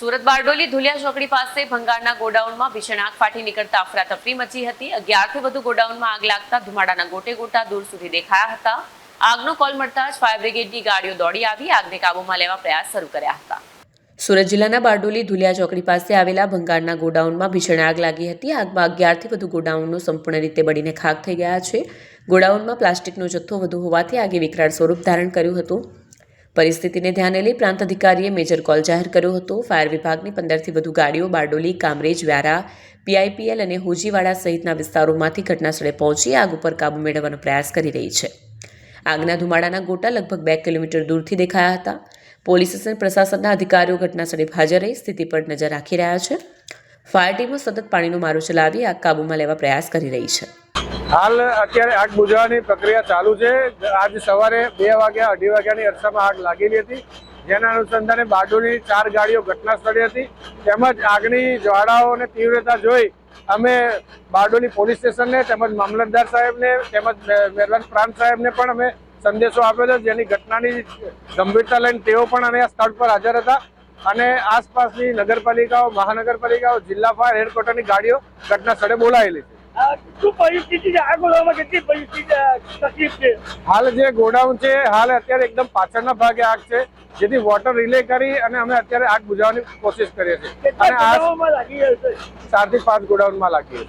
સુરત બારડોલી ધુલિયા ચોકડી પાસે ભંગારના ગોડાઉનમાં ભીષણ આગ ફાટી નીકળતા અફરાતફરી મચી હતી. અગિયારથી વધુ ગોડાઉનમાં આગ લાગતા ધુમાડાના ગોટે ગોટા દૂર સુધી દેખાયા હતા. આગનો કોલ મળતા જ ફાયર બ્રિગેડની ગાડીઓ દોડી આવી, આગને કાબૂમાં લેવા પ્રયાસ શરૂ કર્યા હતા. સુરત જિલ્લાના બારડોલી ધુલિયા ચોકડી પાસે આવેલા ભંગારના ગોડાઉનમાં ભીષણ આગ લાગી હતી. આગમાં અગિયારથી વધુ ગોડાઉનો સંપૂર્ણ રીતે બળીને ખાક થઈ ગયા છે. ગોડાઉનમાં પ્લાસ્ટિકનો જથ્થો વધુ હોવાથી આગે વિકરાળ સ્વરૂપ ધારણ કર્યું હતું. પરિસ્થિતિને ધ્યાને લઈ પ્રાંત અધિકારીએ મેજર કોલ જાહેર કર્યો હતો. ફાયર વિભાગની પંદરથી વધુ ગાડીઓ, બારડોલી, કામરેજ, વ્યારા, પીઆઈપીએલ અને હોજીવાડા સહિતના વિસ્તારોમાંથી ઘટનાસ્થળે પહોંચી આગ ઉપર કાબૂ મેળવવાનો પ્રયાસ કરી રહી છે. આગના ધુમાડાના ગોટા લગભગ બે કિલોમીટર દૂરથી દેખાયા હતા. પોલીસ અને પ્રશાસનના અધિકારીઓ ઘટનાસ્થળે હાજર રહી સ્થિતિ પર નજર રાખી રહ્યા છે. ફાયર ટીમો સતત પાણીનો મારો ચલાવી આગ કાબૂમાં લેવા પ્રયાસ કરી રહી છે. હાલ અત્યારે આગ બુજવાની પ્રક્રિયા ચાલુ છે. આજ સવારે બે વાગ્યા, અઢી વાગ્યાની અરસામાં આગ લાગેલી હતી. જેના અનુસંધાને બારડોલી ચાર ગાડીઓ ઘટના સ્થળે હતી. તેમજ આગની જ્વાળાઓ અને તીવ્રતા જોઈ અમે બારડોલી પોલીસ સ્ટેશનને તેમજ મામલતદાર સાહેબને તેમજ મહેરબાન પ્રાંત સાહેબને પણ અમે સંદેશો આપ્યો હતો. જેની ઘટનાની ગંભીરતા લઈને તેઓ પણ અહીંયા સ્થળ પર હાજર હતા. અને આસપાસની નગરપાલિકાઓ, મહાનગરપાલિકાઓ, જિલ્લા ફાયર હેડક્વાર્ટરની ગાડીઓ ઘટના સ્થળે બોલાયેલી છે. આ શું પરિસ્થિતિ છે? આગ ઓલાવવામાં કેટલી પરિસ્થિતિ તકલીફ છે? હાલ જે ગોડાઉન છે હાલ અત્યારે એકદમ પાછળના ભાગે આગ છે જેથી વોટર રિલે કરી અને અમે અત્યારે આગ બુઝાવવાની કોશિશ કરીએ છીએ. અને આ ચારથી પાંચ ગોડાઉનમાં લાગીએ